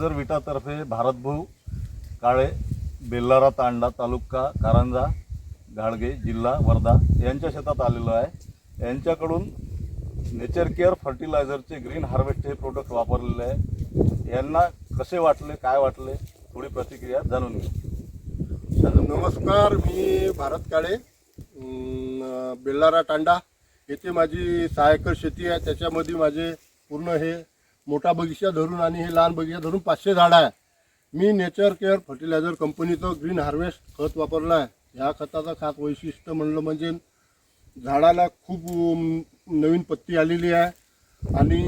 जर विटातर्फे भारतभाऊ काळे बेल्लारा तांडा तालुका कारंजा घाडगे जिल्हा वर्धा यांच्या शेतात आलेलो आहे. यांच्याकडून नेचर केअर फर्टिलायझरचे ग्रीन हार्वेस्ट हे प्रोडक्ट वापरलेले आहे. यांना कसे वाटले काय वाटले थोडी प्रतिक्रिया जाणून घेऊ. नमस्कार मी भारत काळे बेल्लारा तांडा येथे माझी सहा एकर शेती आहे. त्याच्यामध्ये माझे पूर्ण हे मोठा बगीचा धरून आणि हे लहान बगीचा धरून पाचशे झाडं आहे. मी नेचर केअर फर्टिलायझर कंपनीचं ग्रीन हार्वेस्ट खत वापरलं आहे. ह्या खताचं खास वैशिष्ट्य म्हणलं म्हणजे झाडाला खूप नवीन पत्ती आलेली आहे आणि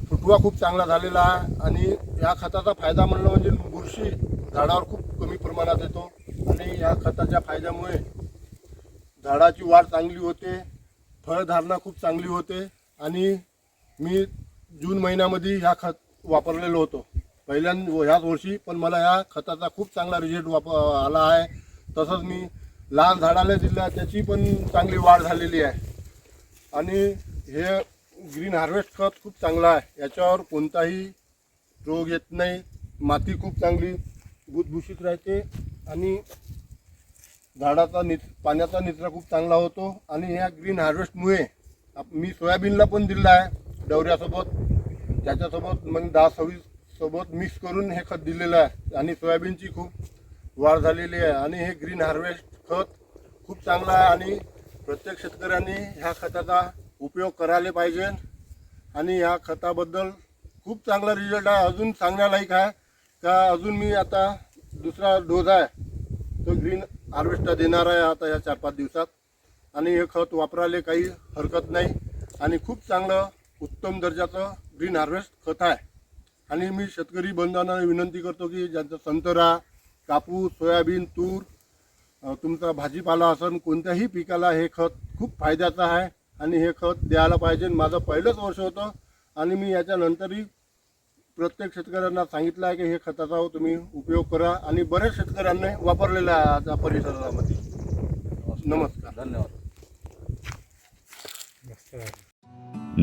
फुटवा खूप चांगला झालेला आहे आणि या खताचा फायदा म्हणलं म्हणजे बुरशी झाडावर खूप कमी प्रमाणात येतो आणि या खताच्या फायद्यामुळे झाडाची वाढ चांगली होते फळधारणा खूप चांगली होते आणि मी जून महिन्यामध्ये ह्या खत वापरलेलं होतं. पहिल्यांदा ह्याच वर्षी पण मला ह्या खताचा खूप चांगला रिझल्ट वाप आला आहे. तसंच मी लहान झाडाला दिल्या त्याची पण चांगली वाढ झालेली आहे. आणि हे ग्रीन हार्वेस्ट खत खूप चांगलं आहे. याच्यावर कोणताही रोग येत नाही. माती खूप चांगली भुसभुशीत राहते आणि झाडाचा निच पाण्याचा निचरा खूप चांगला होतो. आणि ह्या ग्रीन हार्वेस्टमुळे आप- मी सोयाबीनला पण दिला आहे. डवऱ्यासोबत त्याच्यासोबत मग दहा सव्वीस सोबत मिक्स करून हे खत दिलेलं आहे. आणि सोयाबीनची खूप वाढ झालेली आहे. आणि हे ग्रीन हार्वेस्ट खत खूप चांगलं आहे आणि प्रत्येक शेतकऱ्यांनी ह्या खताचा उपयोग करायला पाहिजे. आणि ह्या खताबद्दल खूप चांगला रिझल्ट आहे. अजून सांगण्यालायक आहे का अजून मी आता दुसरा डोस आहे. तो ग्रीन हार्वेस्टर देणार आहे आता या चार पाच दिवसात. आणि हे खत वापरायला काही हरकत नाही. आणि खूप चांगलं उत्तम दर्जाचं ग्रीन हार्वेस्ट खत आहे. आणि मी शेतकरी बंधूंना विनंती करतो की ज्यांचा संतरा कापूस सोयाबीन तूर तुमचा भाजीपाला असन कोणत्याही पिकाला हे खत खूप फायद्याचं आहे. आणि हे खत द्यायला पाहिजे. माझं पहिलंच वर्ष होतं. आणि मी याच्यानंतरही प्रत्येक शेतकऱ्यांना सांगितलं आहे की हे खताचा तुम्ही उपयोग करा. आणि बरेच शेतकऱ्यांनी वापरलेलं आहे आता परिसरामध्ये. नमस्कार. धन्यवाद.